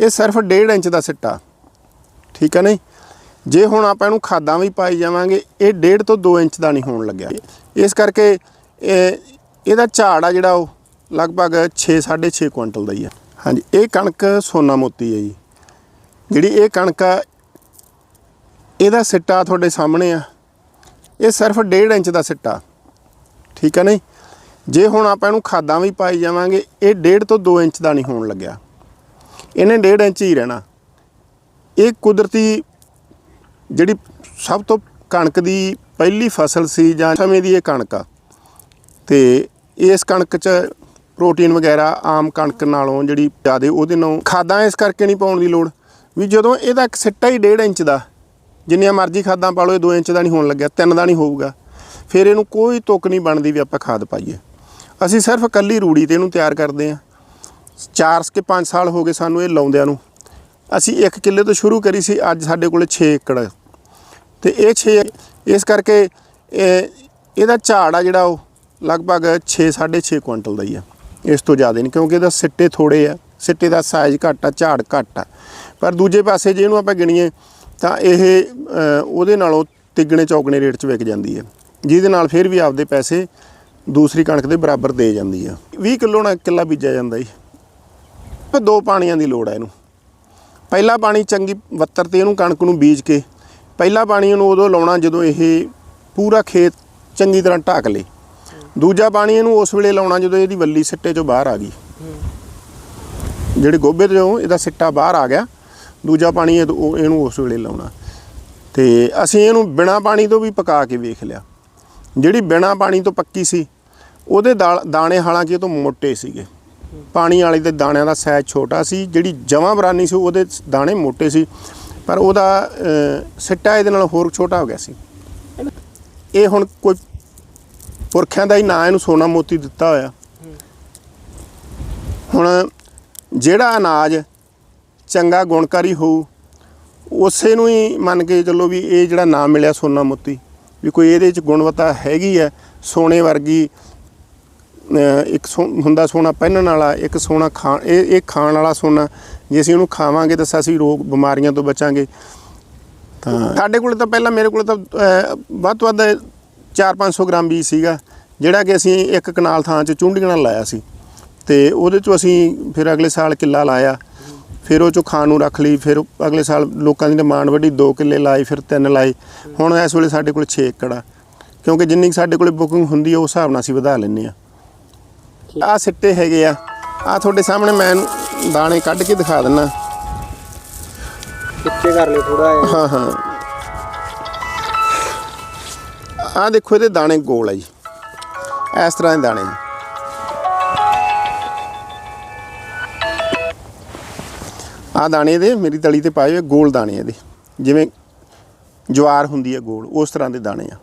ਇਹ ਸਿਰਫ 1.5 ਇੰਚ ਦਾ ਸਿੱਟਾ। ਠੀਕ ਹੈ ਨਹੀਂ? ਜੇ ਹੁਣ ਆਪਾਂ ਇਹਨੂੰ ਖਾਦਾਂ ਵੀ ਪਾਈ ਜਾਵਾਂਗੇ, ਇਹ 1.5 ਤੋਂ 2 ਇੰਚ ਦਾ ਨਹੀਂ ਹੋਣ ਲੱਗਿਆ। ਇਸ ਕਰਕੇ ਇਹ, ਇਹਦਾ ਝਾੜ ਆ ਜਿਹੜਾ ਉਹ ਲਗਭਗ 6 6.5 ਕੁਇੰਟਲ ਦਾ ਹੀ ਆ। ਹਾਂਜੀ, ਇਹ ਕਣਕ ਸੋਨਾ ਮੋਤੀ ਹੈ ਜੀ। ਜਿਹੜੀ ਇਹ ਕਣਕ ਆ, ਇਹਦਾ ਸਿੱਟਾ ਤੁਹਾਡੇ ਸਾਹਮਣੇ ਆ। ਇਹ ਸਿਰਫ 1.5 ਇੰਚ ਦਾ ਸਿੱਟਾ। ਠੀਕ ਹੈ ਨਹੀਂ? ਜੇ ਹੁਣ ਆਪਾਂ ਇਹਨੂੰ ਖਾਦਾਂ ਵੀ ਪਾਈ ਜਾਵਾਂਗੇ, ਇਹ 1.5 ਤੋਂ 2 ਇੰਚ ਦਾ ਨਹੀਂ ਹੋਣ ਲੱਗਿਆ। ਇਹਨੇ 1.5 ਇੰਚ ਹੀ ਰਹਿਣਾ। ਇਹ ਕੁਦਰਤੀ ਜਿਹੜੀ ਸਭ ਤੋਂ ਕਣਕ ਦੀ ਪਹਿਲੀ ਫਸਲ ਸੀ ਜਾਂ ਸਮੇਂ ਦੀ ਇਹ ਕਣਕ ਆ। ਤੇ ਇਸ ਕਣਕ 'ਚ ਪ੍ਰੋਟੀਨ ਵਗੈਰਾ ਆਮ ਕਣਕ ਨਾਲੋਂ ਜਿਹੜੀ ਜ਼ਿਆਦੇ ਉਹਦੇ ਨਾਲੋਂ ਖਾਦਾਂ ਇਸ ਕਰਕੇ ਨਹੀਂ ਪਾਉਣ ਦੀ ਲੋੜ, ਵੀ ਜਦੋਂ ਇਹਦਾ ਇੱਕ ਸਿੱਟਾ ਹੀ 1.5 ਇੰਚ ਦਾ, ਜਿੰਨੀਆਂ ਮਰਜ਼ੀ ਖਾਦਾਂ ਪਾ ਲਓ, ਇਹ 2 ਇੰਚ ਦਾ ਨਹੀਂ ਹੋਣ ਲੱਗਿਆ 3 ਦਾ ਨਹੀਂ ਹੋਊਗਾ। ਫਿਰ ਇਹਨੂੰ ਕੋਈ ਤੁਕ ਨਹੀਂ ਬਣਦੀ ਵੀ ਆਪਾਂ ਖਾਦ ਪਾਈਏ। ਅਸੀਂ ਸਿਰਫ ਕੱਲੀ ਰੂੜੀ ਤੇ ਇਹਨੂੰ ਤਿਆਰ ਕਰਦੇ ਹਾਂ। 4 ਕੇ 5 ਸਾਲ ਹੋ ਗਏ ਸਾਨੂੰ ਇਹ ਲਾਉਂਦਿਆਂ ਨੂੰ। ਅਸੀਂ 1 ਕਿੱਲੇ ਤੋਂ ਸ਼ੁਰੂ ਕਰੀ ਸੀ, ਅੱਜ ਸਾਡੇ ਕੋਲੇ 6 ਏਕੜ ਹੈ। ਤੇ ਇਹ 6 ਇਸ ਕਰਕੇ ਇਹ, ਇਹਦਾ ਝਾੜ ਆ ਜਿਹੜਾ ਉਹ ਲਗਭਗ 6 6.5 ਕੁਇੰਟਲ ਦਾ ਹੀ ਆ। ਇਸ ਤੋਂ ਜ਼ਿਆਦਾ ਨਹੀਂ, ਕਿਉਂਕਿ ਇਹਦਾ ਸਿੱਟੇ ਥੋੜੇ ਆ। ਸਿੱਟੇ ਦਾ ਸਾਈਜ਼ ਘੱਟ ਆ, ਝਾੜ ਘੱਟ ਆ। ਪਰ ਦੂਜੇ ਪਾਸੇ ਜੇ ਇਹਨੂੰ ਆਪਾਂ ਗਿਣੀਏ, ਤਾਂ ਇਹ ਉਹਦੇ ਨਾਲੋਂ ਤਿੱਗਣੇ ਚੌਗਣੇ ਰੇਟ 'ਚ ਵਿਕ ਜਾਂਦੀ ਹੈ ਜਿਹਦੇ ਨਾਲ ਫਿਰ ਵੀ ਆਪਦੇ ਪੈਸੇ ਦੂਸਰੀ ਕਣਕ ਦੇ ਬਰਾਬਰ ਦੇ ਜਾਂਦੀ ਆ। 20 ਕਿਲੋ ਨਾਲ ਕਿੱਲਾ ਬੀਜਿਆ ਜਾਂਦਾ ਜੀ। ਤੇ ਦੋ ਪਾਣੀਆਂ ਦੀ ਲੋੜ ਹੈ ਇਹਨੂੰ। ਪਹਿਲਾ ਪਾਣੀ ਚੰਗੀ ਵੱਤਰ ਤੇ ਇਹਨੂੰ ਕਣਕ ਨੂੰ ਬੀਜ ਕੇ, ਪਹਿਲਾ ਪਾਣੀ ਇਹਨੂੰ ਉਦੋਂ ਲਾਉਣਾ ਜਦੋਂ ਇਹ ਪੂਰਾ ਖੇਤ ਚੰਗੀ ਤਰ੍ਹਾਂ ਢੱਕ ਲੇ। ਦੂਜਾ ਪਾਣੀ ਇਹਨੂੰ ਉਸ ਵੇਲੇ ਲਾਉਣਾ ਜਦੋਂ ਇਹਦੀ ਵੱਲੀ ਸਿੱਟੇ ਚੋਂ ਬਾਹਰ ਆ ਗਈ। ਜਿਹੜੇ ਗੋਭੇ ਤੋਂ ਇਹਦਾ ਸਿੱਟਾ ਬਾਹਰ ਆ ਗਿਆ, ਦੂਜਾ ਪਾਣੀ ਇਹਨੂੰ ਉਸ ਵੇਲੇ ਲਾਉਣਾ। ਤੇ ਅਸੀਂ ਇਹਨੂੰ ਬਿਨਾ ਪਾਣੀ ਤੋਂ ਵੀ ਪਕਾ ਕੇ ਵੇਖ ਲਿਆ। ਜਿਹੜੀ ਬਿਨਾ ਪਾਣੀ ਤੋਂ ਪੱਕੀ ਸੀ, ਉਹਦੇ ਦਾਲ- ਦਾਣੇ ਹਾਲਾਂਕਿ ਇਹ ਤੋਂ ਮੋਟੇ ਸੀਗੇ। ਪਾਣੀ ਵਾਲੀ ਦੇ ਦਾਣਿਆਂ ਦਾ ਸਾਈਜ਼ ਛੋਟਾ ਸੀ, ਜਿਹੜੀ ਜਮਾਂ ਬਰਾਨੀ ਸੀ ਉਹਦੇ ਦਾਣੇ ਮੋਟੇ ਸੀ, ਪਰ ਉਹਦਾ ਸਿੱਟਾ ਇਹਦੇ ਨਾਲ ਹੋਰ ਛੋਟਾ ਹੋ ਗਿਆ ਸੀ। ਇਹ ਹੁਣ ਕੋਈ ਪੁਰਖਿਆਂ ਦਾ ਹੀ ਨਾਂ ਇਹਨੂੰ ਸੋਨਾ ਮੋਤੀ ਦਿੱਤਾ ਹੋਇਆ। ਹੁਣ ਜਿਹੜਾ ਅਨਾਜ ਚੰਗਾ ਗੁਣਕਾਰੀ ਹੋਊ, ਉਸੇ ਨੂੰ ਹੀ ਮੰਨ ਕੇ ਚੱਲੋ ਵੀ ਇਹ ਜਿਹੜਾ ਨਾਮ ਮਿਲਿਆ ਸੋਨਾ ਮੋਤੀ, ਵੀ ਕੋਈ ਇਹਦੇ ਚ ਗੁਣਵੱਤਾ ਹੈਗੀ ਹੈ, ਸੋਨੇ ਵਰਗੀ ਇੱਕ ਸੋ- ਹੁੰਦਾ ਸੋਨਾ ਪਹਿਨਣ ਵਾਲਾ, ਇੱਕ ਸੋਨਾ ਖਾਣ ਇਹ ਇਹ ਖਾਣ ਵਾਲਾ ਸੋਨਾ। ਜੇ ਅਸੀਂ ਉਹਨੂੰ ਖਾਵਾਂਗੇ ਤਾਂ ਅਸੀਂ ਰੋਗ ਬਿਮਾਰੀਆਂ ਤੋਂ ਬਚਾਂਗੇ। ਤਾਂ ਸਾਡੇ ਕੋਲ ਤਾਂ ਪਹਿਲਾਂ ਮੇਰੇ ਕੋਲ ਤਾਂ ਵੱਧ ਤੋਂ ਵੱਧ 4-500 ਗ੍ਰਾਮ ਬੀਜ ਸੀਗਾ, ਜਿਹੜਾ ਕਿ ਅਸੀਂ ਇੱਕ ਕਨਾਲ ਥਾਂ 'ਚ ਚੁੰਡੀਆਂ ਨਾਲ ਲਾਇਆ ਸੀ। ਤੇ ਉਹਦੇ 'ਚੋਂ ਅਸੀਂ ਫਿਰ ਅਗਲੇ ਸਾਲ ਕਿੱਲਾ ਲਾਇਆ। ਫਿਰ ਉਹ 'ਚੋਂ ਖਾਣ ਨੂੰ ਰੱਖ ਲਈ, ਫਿਰ ਅਗਲੇ ਸਾਲ ਲੋਕਾਂ ਦੀ ਡਿਮਾਂਡ ਵੱਡੀ 2 ਕਿੱਲੇ ਲਾਏ, ਫਿਰ 3 ਲਾਏ। ਹੁਣ ਇਸ ਵੇਲੇ ਸਾਡੇ ਕੋਲ 6 ਏਕੜ ਆ। ਕਿਉਂਕਿ ਜਿੰਨੀ ਕੁ ਸਾਡੇ ਕੋਲੇ ਬੁਕਿੰਗ ਹੁੰਦੀ ਹੈ ਉਸ ਹਿਸਾਬ ਨਾਲ ਅਸੀਂ ਵਧਾ ਲੈਂਦੇ ਆ। ਆ ਸਿੱਟੇ ਹੈਗੇ ਆ। ਆ ਤੁਹਾਡੇ ਸਾਹਮਣੇ ਮੈਂ ਦਾਣੇ ਕੱਢ ਕੇ ਦਿਖਾ ਦਿੰਨਾ। ਪਿੱਛੇ ਕਰ ਲਿਓ ਥੋੜਾ ਹਾਂ ਹਾਂ। ਆ ਦੇਖੋ ਇਹਦੇ ਦਾਣੇ ਗੋਲ ਆ ਜੀ। ਇਸ ਤਰ੍ਹਾਂ ਦੇ ਦਾਣੇ ਆ। ਦਾਣੇ ਇਹਦੇ ਮੇਰੀ ਤਲੀ ਤੇ ਪਾਏ ਹੋਏ ਗੋਲ ਦਾਣੇ ਇਹਦੇ। ਜਿਵੇਂ ਜਵਾਰ ਹੁੰਦੀ ਹੈ ਗੋਲ ਉਸ ਤਰ੍ਹਾਂ ਦੇ ਦਾਣੇ ਆ।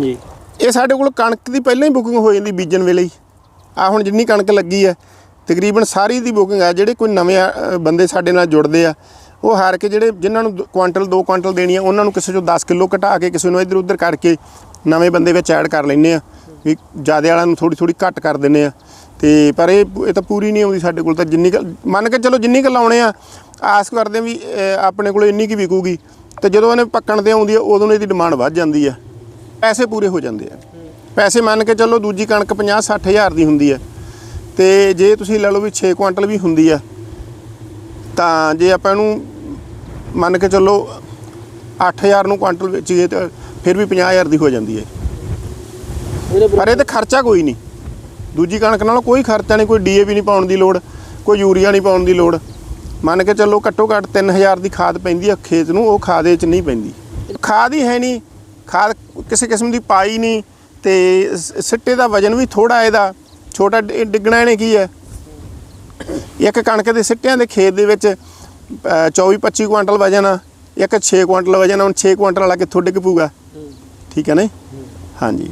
ਜੀ। ਇਹ ਸਾਡੇ ਕੋਲ ਕਣਕ ਦੀ ਪਹਿਲਾਂ ਹੀ ਬੁਕਿੰਗ ਹੋ ਜਾਂਦੀ ਬੀਜਣ ਵੇਲੇ ਹੀ। ਆ ਹੁਣ ਜਿੰਨੀ ਕਣਕ ਲੱਗੀ ਹੈ ਤਕਰੀਬਨ ਸਾਰੀ ਦੀ ਬੁਕਿੰਗ ਆ, ਜਿਹੜੇ ਕੋਈ ਨਵੇਂ ਬੰਦੇ ਸਾਡੇ ਨਾਲ ਜੁੜਦੇ ਆ, ਉਹ ਹਾਰ ਕੇ ਜਿਹੜੇ ਜਿਨ੍ਹਾਂ ਨੂੰ ਕੁਆਂਟਲ 2 ਕੁਆਂਟਲ ਦੇਣੀ ਆ, ਉਹਨਾਂ ਨੂੰ ਕਿਸੇ ਚੋਂ 10 ਕਿਲੋ ਘਟਾ ਕੇ ਕਿਸੇ ਨੂੰ ਇੱਧਰ ਉੱਧਰ ਕਰਕੇ ਨਵੇਂ ਬੰਦੇ ਵਿੱਚ ਐਡ ਕਰ ਲੈਂਦੇ ਆ, ਵੀ ਜਿਆਦੇ ਵਾਲਿਆਂ ਨੂੰ ਥੋੜੀ ਥੋੜੀ ਘੱਟ ਕਰ ਦਿੰਦੇ ਆ। ਤੇ ਪਰ ਇਹ ਇਹ ਤਾਂ ਪੂਰੀ ਨਹੀਂ ਆਉਂਦੀ ਸਾਡੇ ਕੋਲ, ਤਾਂ ਜਿੰਨੀ ਕੁ- ਮੰਨ ਕੇ ਚਲੋ ਜਿੰਨੀ ਕੁ ਲਾਉਣੇ ਆ, ਆਸ ਕਰਦੇ ਆ ਵੀ ਆਪਣੇ ਕੋਲ ਇੰਨੀ ਕੀ ਵਿਕੂਗੀ, ਤੇ ਜਦੋਂ ਇਹਨੇ ਪੱਕਣ ਤੇ ਆਉਂਦੀ ਆ, ਉਦੋਂ ਨੂੰ ਇਹਦੀ ਡਿਮਾਂਡ ਵੱਧ ਜਾਂਦੀ ਆ। ਪੈਸੇ ਪੂਰੇ ਹੋ ਜਾਂਦੇ ਆ। ਪੈਸੇ ਮੰਨ ਕੇ ਚੱਲੋ ਦੂਜੀ ਕਣਕ 50 60 ਹਜ਼ਾਰ ਦੀ ਹੁੰਦੀ ਹੈ ਤੇ ਜੇ ਤੁਸੀਂ ਲੈ ਲਓ ਵੀ 6 ਕੁਆਂਟਲ ਵੀ ਹੁੰਦੀ ਆ ਤਾਂ ਜੇ ਆਪਾਂ ਇਹਨੂੰ ਮੰਨ ਕੇ ਚੱਲੋ 8000 ਨੂੰ ਕੁਆਂਟਲ ਵੇਚੀਏ ਤਾਂ ਫਿਰ ਵੀ 50000 ਦੀ ਹੋ ਜਾਂਦੀ ਹੈ ਪਰ ਇਹ ਤੇ ਖਰਚਾ ਕੋਈ ਨਹੀਂ। ਦੂਜੀ ਕਣਕ ਨਾਲੋਂ ਕੋਈ ਖਰਚਾ ਨਹੀਂ ਕੋਈ ਡੀਏਪੀ ਨਹੀਂ ਪਾਉਣ ਦੀ ਲੋੜ ਕੋਈ ਯੂਰੀਆ ਨਹੀਂ ਪਾਉਣ ਦੀ ਲੋੜ। ਮੰਨ ਕੇ ਚੱਲੋ ਘੱਟੋ ਘੱਟ 3000 ਦੀ ਖਾਦ ਪੈਂਦੀ ਆ ਖੇਤ ਨੂੰ ਉਹ ਖਾਦ ਇਹ ਚ ਨਹੀਂ ਪੈਂਦੀ। ਖਾਦ ਹੀ ਹੈ ਨਹੀਂ। ਖਾਦ ਕਿਸੇ ਕਿਸਮ ਦੀ ਪਾਈ ਨਹੀਂ ਤੇ ਸਿੱਟੇ ਦਾ ਵਜਨ ਵੀ ਥੋੜਾ ਇਹਦਾ ਛੋਟਾ ਡਿੱਗਣਾ ਇਹਨੇ ਕੀ ਹੈ? ਇੱਕ ਕਣਕ ਦੇ ਸਿੱਟਿਆਂ ਦੇ ਖੇਤ ਦੇ ਵਿੱਚ 24 25 ਕੁਆਂਟਲ ਵਜਨ ਆ ਇੱਕ 6 ਕੁਆਂਟਲ ਵਜਨ ਹੁਣ 6 ਕੁਆਂਟਲ ਵਾਲਾ ਕਿੱਥੋਂ ਡਿੱਗ ਪੂਗਾ ਠੀਕ ਹੈ ਨਾ? ਹਾਂਜੀ।